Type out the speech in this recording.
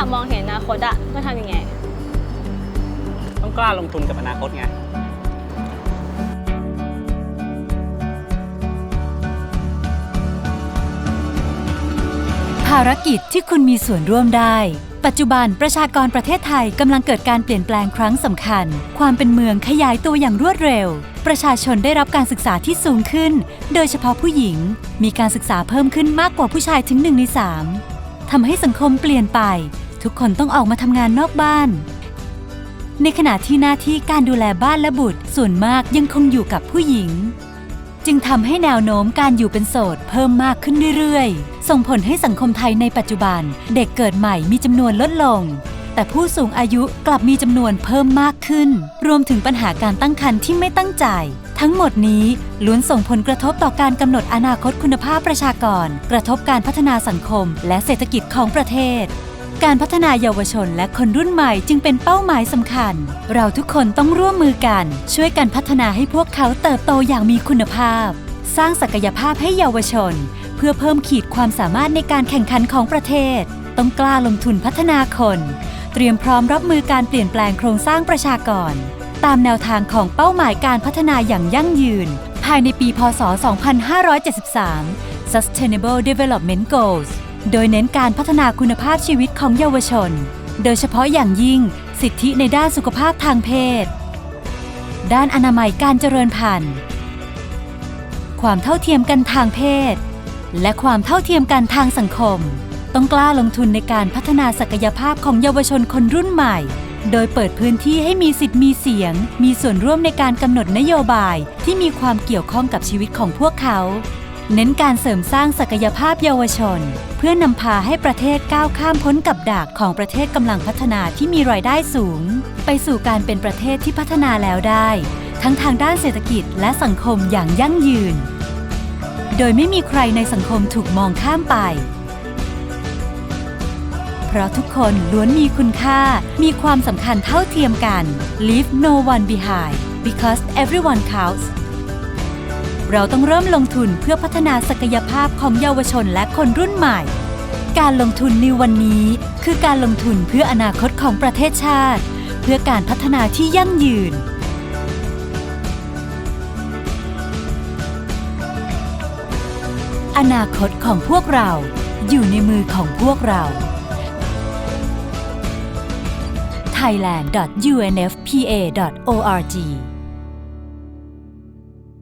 ากมองเห็นอนาคตอะต้องทำยังไง ต้องกล้าลงทุนกับอนาคตไง ภารกิจที่คุณมีส่วนร่วมได้ ปัจจุบันประชากรประเทศไทยกำลังเกิดการเปลี่ยนแปลงครั้งสำคัญ ความเป็นเมืองขยายตัวอย่างรวดเร็ว ประชาชนได้รับการศึกษาที่สูงขึ้น โดยเฉพาะผู้หญิง มีการศึกษาเพิ่มขึ้นมากกว่าผู้ชายถึงหนึ่งในสามทำให้สังคมเปลี่ยนไป ทุกคนต้องออกมาทำงานนอกบ้าน ในขณะที่หน้าที่การดูแลบ้านและบุตรส่วนมากยังคงอยู่กับผู้หญิง จึงทำให้แนวโน้มการอยู่เป็นโสดเพิ่มมากขึ้นเรื่อยๆ ส่งผลให้สังคมไทยในปัจจุบัน เด็กเกิดใหม่มีจำนวนลดลง แต่ผู้สูงอายุกลับมีจำนวนเพิ่มมากขึ้น รวมถึงปัญหาการตั้งครรภ์ที่ไม่ตั้งใจทั้งหมดนี้ล้วนส่งผลกระทบต่อการกำหนดอนาคตคุณภาพประชากร กระทบการพัฒนาสังคม และเศรษฐกิจของประเทศ การพัฒนาเยาวชนและคนรุ่นใหม่จึงเป็นเป้าหมายสำคัญ เราทุกคนต้องร่วมมือกัน ช่วยกันพัฒนาให้พวกเขาเติบโตอย่างมีคุณภาพ สร้างศักยภาพให้เยาวชน เพื่อเพิ่มขีดความสามารถในการแข่งขันของประเทศ ต้องกล้าลงทุนพัฒนาคน เตรียมพร้อมรับมือการเปลี่ยนแปลงโครงสร้างประชากร ตามแนวทางของเป้าหมายการพัฒนาอย่างยั่งยืน ภายในปี พศ 2573 Sustainable Development Goals โดยเน้นการพัฒนาคุณภาพชีวิตของเยาวชน โดยเฉพาะอย่างยิ่งสิทธิในด้านสุขภาพทางเพศ ด้านอนามัยการเจริญพันธุ์ ความเท่าเทียมกันทางเพศ และความเท่าเทียมกันทางสังคม ต้องกล้าลงทุนในการพัฒนาศักยภาพของเยาวชนคนรุ่นใหม่ โดยเปิดพื้นที่ให้มีสิทธิ์มีเสียง มีส่วนร่วมในการกำหนดนโยบายที่มีความเกี่ยวข้องกับชีวิตของพวกเขา เน้นการเสริมสร้างศักยภาพเยาวชน เพื่อนำพาให้ประเทศก้าวข้ามพ้นกับดักของประเทศกำลังพัฒนาที่มีรายได้สูง ไปสู่การเป็นประเทศที่พัฒนาแล้วได้ ทั้งทางด้านเศรษฐกิจและสังคมอย่างยั่งยืน โดยไม่มีใครในสังคมถูกมองข้ามไป เพราะทุกคนล้วนมีคุณค่า มีความสำคัญเท่าเทียมกัน Leave no one behind because everyone counts เราต้องเริ่มลงทุนเพื่อพัฒนาศักยภาพของเยาวชนและคนรุ่นใหม่ การลงทุนในวันนี้คือการลงทุนเพื่ออนาคตของประเทศชาติ เพื่อการพัฒนาที่ยั่งยืน อนาคตของพวกเราอยู่ในมือของพวกเรา thailand.unfpa.org